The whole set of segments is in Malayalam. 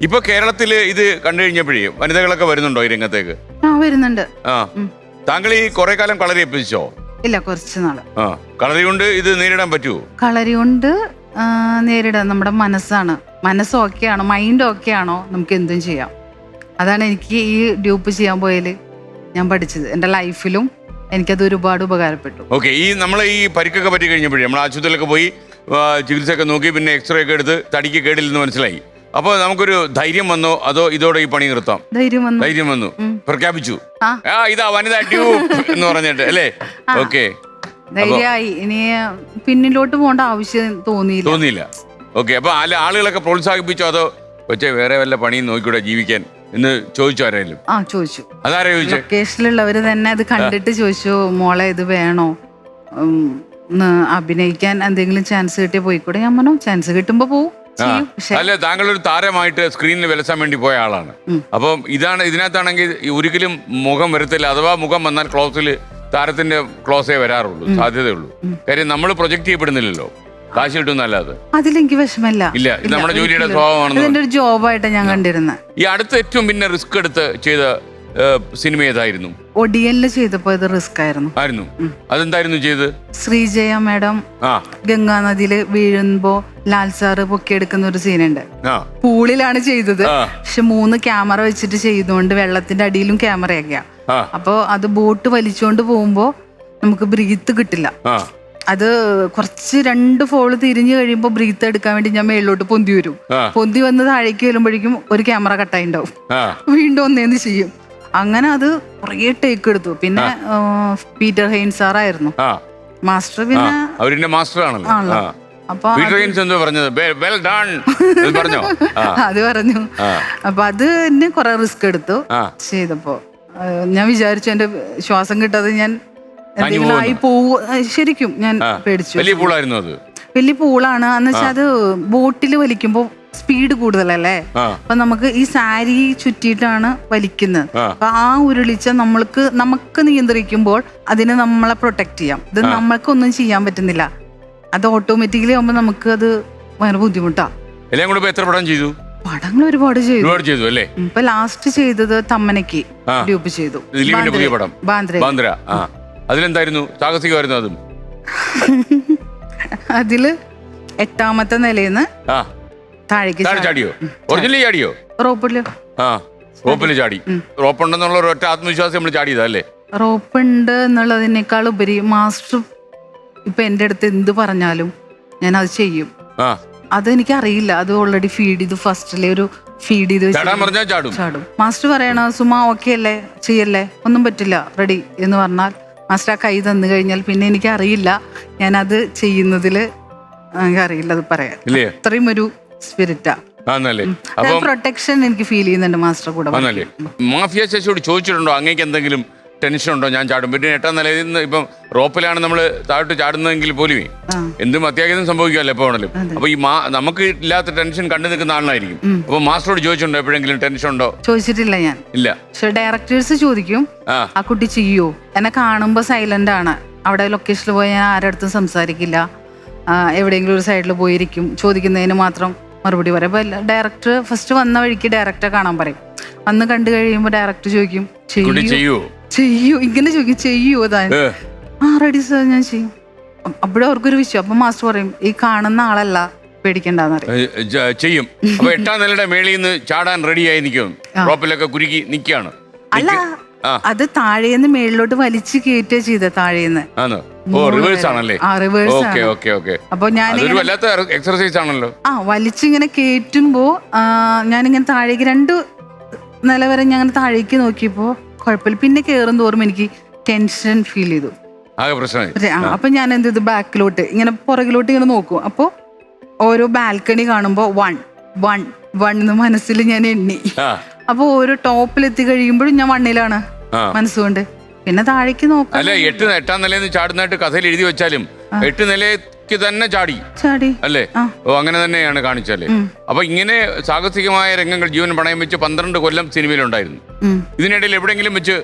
ഇപ്പൊ കേരളത്തിൽ ഇത് കണ്ടു കഴിഞ്ഞപ്പോഴേ വനിതകളൊക്കെ വരുന്നുണ്ടോ ഈ രംഗത്തേക്ക്? ആ വരുന്നുണ്ട്. ആ. താങ്കൾ ഈ കുറെ കാലം കളരി എപ്പിച്ചോ ഇല്ല കുറച്ച് നാൾ. ആ. കളരി കൊണ്ട് ഇത് നേരിടാൻ പറ്റുമോ കളരി കൊണ്ട് ആ, നേരിടാൻ നമ്മുടെ മനസ്സാണ്. മനസ്സ് ആണോ മൈൻഡ് ഓക്കെ ആണോ നമുക്ക് എന്തും ചെയ്യാം. അതാണ് എനിക്ക് ഈ ഡ്യൂപ്പ് ചെയ്യാൻ പോയാൽ ഞാൻ പഠിച്ചത്. എന്റെ ലൈഫിലും എനിക്കത് ഒരുപാട് ഉപകാരപ്പെട്ടു. ഓക്കെ ഈ നമ്മൾ ഈ പരിക്കൊക്കെ പറ്റി കഴിഞ്ഞപ്പോഴേ നമ്മൾ ആശുപത്രിയിലൊക്കെ പോയി ആ, ചികിത്സയൊക്കെ നോക്കി പിന്നെ എക്സ്റേ ഒക്കെ എടുത്ത് തടിക്ക് കേടില്ലെന്ന് മനസ്സിലായി. അപ്പോൾ നമുക്കൊരു ധൈര്യം വന്നു. അതോ ഇതോടെ ഈ പണി നിർത്താം. ധൈര്യം വന്നു. ധൈര്യം വന്നു. പ്രഖ്യാപിച്ചു. ആ. ഇതാ വനിതാ ട്യൂബ് എന്ന് പറഞ്ഞിട്ട് അല്ലേ? ഓക്കെ. ധൈര്യമായി. ഇനി പിന്നിലോട്ട് പോകേണ്ട ആവശ്യം തോന്നിയില്ല. തോന്നിയില്ല. ഓക്കെ അപ്പൊ ആളുകളൊക്കെ പ്രോത്സാഹിപ്പിച്ചോ? അതോ കൊച്ചെ വേറെ വല്ല പണിയും നോക്കിക്കൂടെ ജീവിക്കാൻ എന്ന് ചോദിച്ചു ആരായാലും ആ ചോദിച്ചു. അതാരാ ചോദിച്ചു? ലൊക്കേഷനിലുള്ളവര് തന്നെ അത് കണ്ടിട്ട് ചോദിച്ചു മോളെ ഇത് വേണോ? ഉം, ഒന്ന് അഭിനയിക്കാൻ എന്തെങ്കിലും ചാൻസ് കിട്ടിയ പോയിക്കൂടെ? ഞാൻ പറഞ്ഞു ചാൻസ് കിട്ടുമ്പോ പോവും. ആ. അല്ല താങ്കൾ ഒരു താരമായിട്ട് സ്ക്രീനിൽ വിലസാൻ വേണ്ടി പോയ ആളാണ്. അപ്പം ഇതാണ് ഇതിനകത്താണെങ്കിൽ ഈ ഒരിക്കലും മുഖം വരത്തില്ല. അഥവാ മുഖം വന്നാൽ ക്ലോസിൽ താരത്തിന്റെ ക്ലോസേ വരാറുള്ളൂ സാധ്യതയുള്ളൂ. കാര്യം നമ്മൾ പ്രൊജക്ട് ചെയ്യപ്പെടുന്നില്ലല്ലോ. കാശ് കിട്ടുന്നല്ലാതെ അതിലെനിക്ക് വിഷമല്ല. ഇല്ല ഇത് നമ്മുടെ ജോലിയുടെ. സ്വഭാവമാണെന്ന് ഒരു ജോബായിട്ട് ഞാൻ കണ്ടിരുന്നത്. ഈ അടുത്ത ഏറ്റവും പിന്നെ റിസ്ക് എടുത്ത് ചെയ്ത സിനിമ ഏതായിരുന്നു? ഒടിയനിൽ ചെയ്തപ്പോ ഇത് റിസ്ക് ആയിരുന്നു. ആയിരുന്നു. അതെന്തായിരുന്നു ചെയ്ത് ശ്രീജയ മാഡം ആ. ഗംഗാ നദിയിൽ വീഴുമ്പോ ലാൽ സാറ് പൊക്കിയെടുക്കുന്ന ഒരു സീനുണ്ട്. ആ. പൂളിലാണ് ചെയ്തത്. ആ. പക്ഷെ മൂന്ന് ക്യാമറ വെച്ചിട്ട് ചെയ്തുകൊണ്ട് വെള്ളത്തിന്റെ അടിയിലും ക്യാമറയൊക്കെയാ ആ. അപ്പോ അത് ബോട്ട് വലിച്ചുകൊണ്ട് പോകുമ്പോ നമുക്ക് ബ്രീത്ത് കിട്ടില്ല. ആ. അത് കുറച്ച് രണ്ട് ഫോൾ തിരിഞ്ഞു കഴിയുമ്പോൾ ബ്രീത്ത് എടുക്കാൻ വേണ്ടി ഞാൻ മേളിലോട്ട് പൊന്തി വരും. ആ. പൊന്തി വന്ന് താഴേക്ക് വരുമ്പോഴേക്കും ഒരു ക്യാമറ കട്ടായി ഉണ്ടാവും ആ. വീണ്ടും ഒന്നേന്ന് ചെയ്യും. അങ്ങനെ അത് കുറേ ടേക്ക് എടുത്തു. പിന്നെ പീറ്റർ ഹെയിൻ സാറായിരുന്നു. ആ. മാസ്റ്റർ പിന്നെ അവരിന്റെ മാസ്റ്റർ ആണല്ലോ. ആണല്ലോ. ആ. അപ്പൊ പീറ്റർ ഹെയിൻസ് എന്തോ പറഞ്ഞത്? പറഞ്ഞോ? ആ. അത് പറഞ്ഞു. അപ്പൊ അത് എന്നെ കുറെ റിസ്ക് എടുത്തു ആ. ചെയ്തപ്പോ. ആ, ഞാൻ വിചാരിച്ചു എന്റെ ശ്വാസം കിട്ടാതെ ഞാൻ എന്തെങ്കിലും പോകുന്നു. ആയി പോവൂ. ആ, ശരിക്കും ഞാൻ ആ. പേടിച്ചു. വലിയ പൂളായിരുന്നു അത്. വലിയ പൂളാണ്. എന്ന് വെച്ചാൽ അത് ബോട്ടിൽ വലിക്കുമ്പോൾ സ്പീഡ് കൂടുതലല്ലേ? അപ്പൊ നമുക്ക് ഈ സാരി ചുറ്റിയിട്ടാണ് വലിക്കുന്നത്. അപ്പൊ ആ ഉരുളിച്ച നമ്മൾക്ക് നമുക്ക് നിയന്ത്രിക്കുമ്പോൾ അതിനെ നമ്മളെ പ്രൊട്ടക്ട് ചെയ്യാം. ഇത് നമ്മൾക്കൊന്നും ചെയ്യാൻ പറ്റുന്നില്ല. അത് ഓട്ടോമാറ്റിക്കലി ആകുമ്പോൾ നമുക്ക് അത് ഭയങ്കര ബുദ്ധിമുട്ടാ. എല്ലാം കൂടെ ഇപ്പൊ എത്ര പടം ചെയ്തു? പടങ്ങൾ ഒരുപാട് ചെയ്തു. ഒരുപാട് ചെയ്തു അല്ലേ? ഇപ്പൊ ലാസ്റ്റ് ചെയ്തത് തമ്മനയ്ക്ക്. ഡ്യൂപ്പ് ചെയ്തു. പുതിയ പടം. ബാന്ദ്ര. അതിലെന്തായിരുന്നു? സാഹസികമായിരുന്നു അതും? അതിൽ എട്ടാമത്തെ നിലയിൽ ആ. താഴേക്ക് താഴെ ചാടിയോ? ഒറിജിനലി ചാടിയോ? റോപ്പിൽ. ആ റോപ്പിൽ ചാടി. റോപ്പുണ്ടെന്നുള്ള ഒരു ഒറ്റ ആത്മവിശ്വാസം നമ്മൾ ചാടിയതാ അല്ലേ റോപ്പ് ഉണ്ട് എന്നുള്ളതിനേക്കാൾ ഉപരി മാസ്റ്റർ ഇപ്പൊ എന്റെ അടുത്ത് എന്ത് പറഞ്ഞാലും ഞാൻ അത് ചെയ്യും. ആ. അതെനിക്ക് അറിയില്ല അത് ഓൾറെഡി ഫീഡ് ചെയ്ത് ഫസ്റ്റിലെ ഒരു ഫീഡ് ചെയ്ത് വെച്ച് ചാടാൻ പറഞ്ഞാൽ ചാടും. ചാടും. മാസ്റ്റർ പറയണ സുമ ഓക്കെ അല്ലേ? ചെയ്യല്ലേ? ഒന്നും പറ്റില്ല. റെഡി എന്ന് പറഞ്ഞാൽ മാസ്റ്റർ ആ കൈ തന്നു കഴിഞ്ഞാൽ പിന്നെ എനിക്ക് അറിയില്ല ഞാനത് ചെയ്യുന്നതിൽ എനിക്ക് അറിയില്ല അത് പറയാൻ. ഇല്ലേ? അത്രയും ഒരു സ്പിരിറ്റാ അപ്പം പ്രൊട്ടക്ഷൻ എനിക്ക് ഫീൽ ചെയ്യുന്നുണ്ട് മാസ്റ്റർ കൂടെ മാഫിയ ശശിയോട് ചോദിച്ചിട്ടുണ്ടോ? അങ്ങേക്ക് എന്തെങ്കിലും ടെൻഷൻ ഉണ്ടോ? ഞാൻ ചാടും. പിന്നെ എട്ടാം നിലയിൽ നിന്ന് ഇപ്പം റോപ്പിലാണ് നമ്മൾ താഴോട്ട് ചാടുന്നതെങ്കിൽ പോലും. എന്തും അത്യാഗ്രഹം സംഭവിക്കുമല്ലോ എപ്പോ ആണെങ്കിലും അപ്പൊ ഈ മാ നമുക്ക് ഇല്ലാത്ത ടെൻഷൻ കണ്ടു നിൽക്കുന്ന ആളായിരിക്കും. അപ്പൊ മാസ്റ്ററോട് ചോദിച്ചിട്ടുണ്ടോ? എപ്പോഴെങ്കിലും ടെൻഷൻ ഉണ്ടോ? ചോദിച്ചിട്ടില്ല ഞാൻ. ഇല്ല. പക്ഷെ ഡയറക്ടേഴ്സ് ചോദിക്കും ആ. കുട്ടി ചെയ്യോ? എന്നെ കാണുമ്പോ സൈലന്റ് ആണ്. അവിടെ ലൊക്കേഷനിൽ പോയി ഞാൻ ആരുടെ അടുത്തും സംസാരിക്കില്ല. എവിടെയെങ്കിലും ഒരു സൈഡിൽ പോയിരിക്കും. ചോദിക്കുന്നതിന് മാത്രം മറുപടി പറയും. അപ്പോൾ ഡയറക്ടർ ഫസ്റ്റ് വന്ന വഴിക്ക് ഡയറക്ടറെ കാണാൻ പറയും. വന്ന് കണ്ടു കഴിയുമ്പോൾ ഡയറക്ടർ ചോദിക്കും ചെയ്യൂ ചെയ്യൂ? ഇങ്ങനെ ചോദിക്കും ചെയ്യൂ താൻ ആ റെഡി സാർ ഞാൻ ചെയ്യും. അപ്പോഴും അവർക്കൊരു വിഷയം അപ്പം മാസ്റ്റർ പറയും ഈ കാണുന്ന ആളല്ല പേടിക്കണ്ടെന്ന് പറയും. ചെയ്യും. അപ്പൊ എട്ടാം നിലയുടെ മേളിൽ നിന്ന് ചാടാൻ റെഡിയായി നിൽക്കും. റോപ്പിലൊക്കെ കുരുക്കി നിൽക്കുകയാണ് അല്ല അത് താഴേന്ന് മേളിലോട്ട് വലിച്ചു കയറ്റുക ചെയ്ത താഴേന്ന്. ഓ റിവേഴ്സ് ആണല്ലേ? ആ റിവേഴ്സ് ഓക്കെ ആണ്. Okay okay. അപ്പൊ ഞാൻ അതൊരു വല്ലാത്ത എക്സർസൈസ് ആണല്ലോ. ആ വലിച്ചിങ്ങനെ കേറ്റുമ്പോ ആ, ഞാനിങ്ങനെ താഴേക്ക് രണ്ട് നില വരെ ഞാൻ അങ്ങനെ താഴേക്ക് നോക്കിയപ്പോ കുഴപ്പമില്ല പിന്നെ കേറും തോറും എനിക്ക് ടെൻഷൻ ഫീൽ ചെയ്തു. ആകെ പ്രശ്നമായി. പക്ഷേ, ആ, അപ്പൊ ഞാൻ എന്ത് ചെയ്തു? ബാക്കിലോട്ട് ഇങ്ങനെ പുറകിലോട്ട് ഇങ്ങനെ നോക്കും. അപ്പോ ഓരോ ബാൽക്കണി കാണുമ്പോ വൺ വൺ വൺ എന്ന് മനസ്സിൽ ഞാൻ എണ്ണി. ആ. അപ്പൊ ഓരോ ടോപ്പിലെത്തി കഴിയുമ്പോഴും ഞാൻ വണ്ണിലാണ് ആ. മനസ്സുകൊണ്ട്. പിന്നെ താഴേക്ക് നോക്കാം. അല്ല എട്ട് എട്ടാം നിലയിൽ നിന്ന് ചാടുന്നതായിട്ട് കഥയിൽ എഴുതി വെച്ചാലും എട്ട് നിലയ്ക്ക് തന്നെ ചാടി. ചാടി. അല്ലേ? ആ. ഓ അങ്ങനെ തന്നെയാണ് കാണിച്ചാൽ. അപ്പൊ ഇങ്ങനെ സാഹസികമായ രംഗങ്ങൾ ജീവൻ പണയം വെച്ച് പന്ത്രണ്ട് കൊല്ലം സിനിമയിലുണ്ടായിരുന്നു. ഉം. ഇതിനിടയിൽ എവിടെയെങ്കിലും വെച്ച്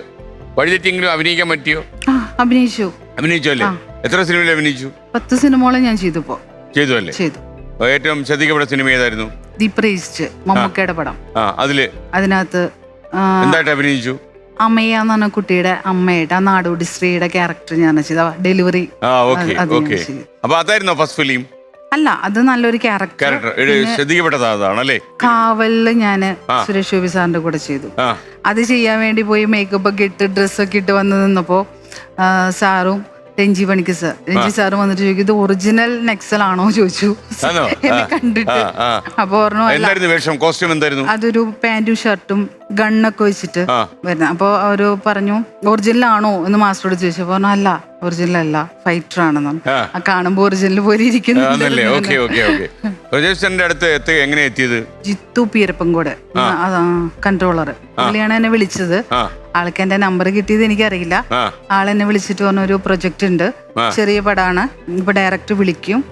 വഴിതെറ്റിയെങ്കിലും അഭിനയിക്കാൻ പറ്റിയോ? ആ അഭിനയിച്ചു. അഭിനയിച്ചു അല്ലേ? എത്ര സിനിമയിൽ അഭിനയിച്ചു? പത്ത് സിനിമകളും ഞാൻ ചെയ്തു ചെയ്തു അല്ലേ? ചെയ്തു. ഏറ്റവും ശ്രദ്ധിക്കപ്പെട്ട സിനിമ ഏതായിരുന്നു? ദി പ്രേസ്റ്റ് മമ്മൂക്കയുടെ പടം. ആ അതിൽ അതിനകത്ത് ആ, എന്തായിട്ട് അഭിനയിച്ചു? അമ്മയ്യ എന്ന് കുട്ടിയുടെ അമ്മയായിട്ട് ആ നാടോടി സ്ത്രീയുടെ ക്യാരക്ടർ ഞാൻ ചെയ്ത ഡെലിവറി അപ്പൊ അതായിരുന്നോ ഫസ്റ്റ് ഫിലിം അല്ല അത് നല്ലൊരു ക്യാരക്ടർ കാവലിൽ ആ. സുരേഷ് ഗോപി സാറിന്റെ കൂടെ ചെയ്തു. അത് ചെയ്യാൻ വേണ്ടി പോയി മേക്കപ്പ് ഒക്കെ ഇട്ട് ഡ്രസ്സൊക്കെ ഇട്ട് വന്ന് നിന്നപ്പോ സാറും രഞ്ജി പണിക്ക് സാർ രഞ്ജി സാർ വന്നിട്ട് ചോദിക്കും ഇത് ഒറിജിനൽ നെക്സൽ ആണോ? ചോദിച്ചു. ആണോ? എന്നെ ആ, കണ്ടിട്ട്. ആ, ആ. അപ്പൊ പറഞ്ഞു അല്ല. എന്തായിരുന്നു വേഷം? കോസ്റ്റ്യൂം എന്തായിരുന്നു? അതൊരു പാന്റും ഷർട്ടും ഗണ്ണൊക്കെ വെച്ചിട്ട് ആ. വരുന്നത് അപ്പോൾ അവർ പറഞ്ഞു ഒറിജിനൽ ആണോ? എന്ന് മാസ്റ്ററോട് ചോദിച്ചു. പറഞ്ഞു അല്ല ഒറിജിനൽ അല്ല. ഫൈറ്റർ ആണെന്ന് പറഞ്ഞു. ആ. ആ കാണുമ്പോൾ ഒറിജിനൽ പോലെ ഇരിക്കുന്നു. ആണല്ലേ? Okay okay okay. പ്രജേഷന്റെ അടുത്ത് എത്തി എങ്ങനെ എത്തിയത്? ജിത്തു പീരപ്പൻകോട് കൺട്രോളർ പുള്ളിയാണ് എന്നെ വിളിച്ചത്. ആൾക്ക് എന്റെ നമ്പർ കിട്ടിയത് എനിക്കറിയില്ല. ആളെന്നെ വിളിച്ചിട്ട് പറഞ്ഞ ഒരു പ്രൊജക്ട് ഉണ്ട് ചെറിയ പടാണ്. ഇപ്പൊ ഡയറക്ടർ വിളിക്കും.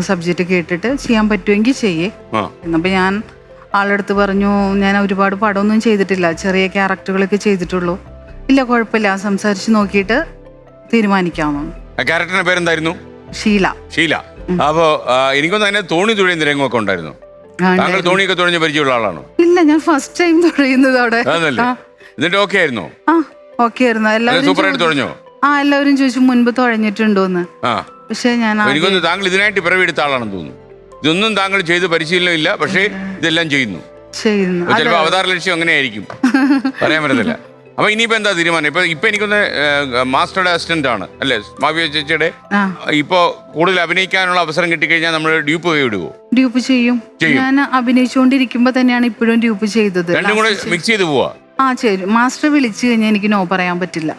സബ്ജക്റ്റ് കേട്ടിട്ട് ചെയ്യാൻ പറ്റുമെങ്കിൽ ചെയ്യേ. എന്നപ്പോ ഞാൻ ആളെടുത്ത് പറഞ്ഞു ഞാൻ ഒരുപാട് പടമൊന്നും ചെയ്തിട്ടില്ല. ചെറിയ ക്യാരക്ടറുകളൊക്കെ ചെയ്തിട്ടുള്ളൂ. ഇല്ല കുഴപ്പമില്ല. സംസാരിച്ച് നോക്കിയിട്ട് തീരുമാനിക്കാമെന്ന്. ക്യാരക്ടറിന്റെ പേരെന്തായിരുന്നു? ഷീല. ഷീല. അപ്പോ എനിക്കൊന്നും അതിനെ തോണി തുഴയുന്ന രംഗമൊക്കെ ഉണ്ടായിരുന്നു. താങ്കൾ തോണിയൊക്കെ തുഴഞ്ഞ പരിചയമുള്ള ആളാണോ? ഇല്ല ഞാൻ ഫസ്റ്റ് ടൈം തുഴയുന്നത് അവിടെ. അതല്ലേ. എന്നിട്ട് ഓക്കെ ആയിരുന്നോ? ആ ഓക്കെ ആയിരുന്നു. എല്ലാവരും സൂപ്പറായിട്ട് തുഴഞ്ഞോ? ആ എല്ലാവരും ചോദിച്ചു മുൻപ് തുഴഞ്ഞിട്ടുണ്ടോന്ന്? പക്ഷെ ഞാൻ എനിക്കൊന്നും താങ്കൾ ഇതിനായിട്ട് പിറവിയെടുത്ത ആളാണെന്ന് തോന്നുന്നു. ഇതൊന്നും താങ്കൾ ചെയ്ത് പരിശീലനം ഇല്ല പക്ഷേ ഇതെല്ലാം ചെയ്യുന്നു. ചെയ്യുന്നു. അപ്പൊ ചിലപ്പോ അവതാര ലക്ഷ്യം അങ്ങനെയായിരിക്കും. പറയാൻ പറ്റത്തില്ല. അപ്പൊ ഇനിയിപ്പോ എന്താ തീരുമാനം? ഇപ്പൊ ഇപ്പൊ എനിക്കൊന്ന് മാസ്റ്ററുടെ അസിസ്റ്റന്റ് ആണ്. അല്ലേ? മാവിയ ചേച്ചിയുടെ? ഇപ്പൊ കൂടുതൽ അഭിനയിക്കാനുള്ള അവസരം കിട്ടിക്കഴിഞ്ഞാൽ നമ്മൾ ഡ്യൂപ്പ് വിടുവോ ഡ്യൂപ്പ് ചെയ്യും. ചെയ്യും. ഞാൻ അഭിനയിച്ചുകൊണ്ടിരിക്കുമ്പോ തന്നെയാണ് ഇപ്പോഴും ഡ്യൂപ്പ് ചെയ്തത്. രണ്ടും കൂടെ മിക്സ് ചെയ്ത് പോവാ? ആ ശരി മാസ്റ്റർ വിളിച്ചു കഴിഞ്ഞാൽ എനിക്ക് നോ പറയാൻ പറ്റില്ല.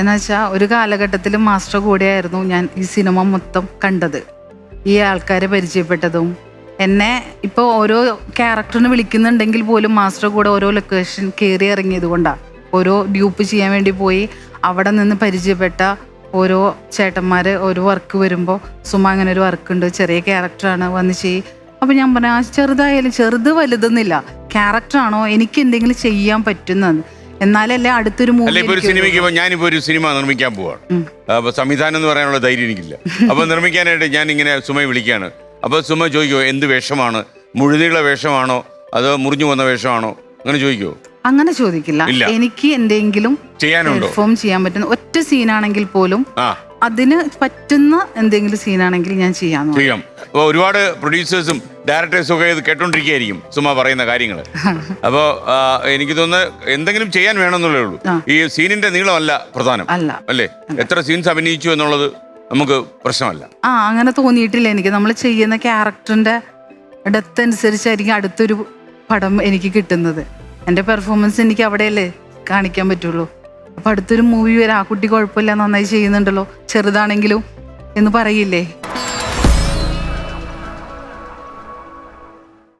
എന്നുവെച്ചാൽ ഒരു കാലഘട്ടത്തിൽ മാസ്റ്റർ കൂടെയായിരുന്നു ഞാൻ ഈ സിനിമ മൊത്തം കണ്ടത്. ഈ ആൾക്കാരെ പരിചയപ്പെട്ടതും. എന്നെ ഇപ്പോൾ ഓരോ ക്യാരക്ടറിന് വിളിക്കുന്നുണ്ടെങ്കിൽ പോലും മാസ്റ്റർ കൂടെ ഓരോ ലൊക്കേഷൻ കയറി ഇറങ്ങിയത് കൊണ്ടാണ് ഓരോ ഡ്യൂപ്പ് ചെയ്യാൻ വേണ്ടി പോയി. അവിടെ നിന്ന് പരിചയപ്പെട്ട ഓരോ ചേട്ടന്മാർ ഓരോ വർക്ക് വരുമ്പോൾ സുമ അങ്ങനെ ഒരു വർക്ക് ഉണ്ട്. ചെറിയ ക്യാരക്ടറാണ് വന്ന് ചെയ്യും അപ്പം ഞാൻ പറഞ്ഞു ആ ചെറുതായാലും ചെറുത് വലുതെന്നില്ല ക്യാരക്ടറാണോ എനിക്ക് എന്തെങ്കിലും ചെയ്യാൻ പറ്റുന്നത് എന്നാലല്ലേ അടുത്തൊരു മൂവി ഒരു സിനിമയ്ക്ക് ഞാനിപ്പോ ഒരു സിനിമ നിർമ്മിക്കാൻ പോവാണ്. അപ്പൊ സംവിധാനം എന്ന് പറയാനുള്ള ധൈര്യം എനിക്കില്ല. അപ്പൊ നിർമ്മിക്കാനായിട്ട് ഞാൻ ഇങ്ങനെ സുമയെ വിളിക്കുകയാണ് അപ്പൊ സുമ ചോദിക്കോ എന്ത് വേഷമാണ്? മുഴുതിയുള്ള വേഷമാണോ? അതോ മുറിഞ്ഞു വന്ന വേഷമാണോ? അങ്ങനെ ചോദിക്കുമോ അങ്ങനെ ചോദിക്കില്ല. ഇല്ല. എനിക്ക് എന്തെങ്കിലും ചെയ്യാനുണ്ടോ? പെർഫോം ചെയ്യാൻ പറ്റുന്ന ഒറ്റ സീനാണെങ്കിൽ പോലും ആ. അതിന് പറ്റുന്ന എന്തെങ്കിലും സീനാണെങ്കിൽ ഞാൻ ചെയ്യാന്ന് പറയും. ചെയ്യാം. അപ്പോൾ ഒരുപാട് പ്രൊഡ്യൂസേഴ്സും ഡയറക്ടേഴ്സും ഒക്കെ ഇത് കേട്ടോണ്ടിരിക്കുകയായിരിക്കും സുമ പറയുന്ന കാര്യങ്ങൾ. അപ്പോൾ എനിക്ക് തോന്നുന്നു എന്തെങ്കിലും ചെയ്യാൻ വേണമെന്നുള്ളേ ഉള്ളൂ. ആ. ഈ സീനിന്റെ നീളമല്ല പ്രധാനം. അല്ല. അല്ലേ? എത്ര സീൻസ് അഭിനയിച്ചു എന്നുള്ളത് നമുക്ക് പ്രശ്നമല്ല. ആ അങ്ങനെ തോന്നിയിട്ടില്ല എനിക്ക്. നമ്മൾ ചെയ്യുന്ന ക്യാരക്ടറിന്റെ ഡെത്ത് അനുസരിച്ചായിരിക്കും അടുത്തൊരു പടം എനിക്ക് കിട്ടുന്നത്. എന്റെ പെർഫോമൻസ് എനിക്ക് അവിടെയല്ലേ കാണിക്കാൻ പറ്റുള്ളൂ. അപ്പൊ അടുത്തൊരു മൂവി വരെ ആ കുട്ടി കുഴപ്പമില്ല നന്നായി ചെയ്യുന്നുണ്ടല്ലോ. ചെറുതാണെങ്കിലും എന്ന് പറയില്ലേ?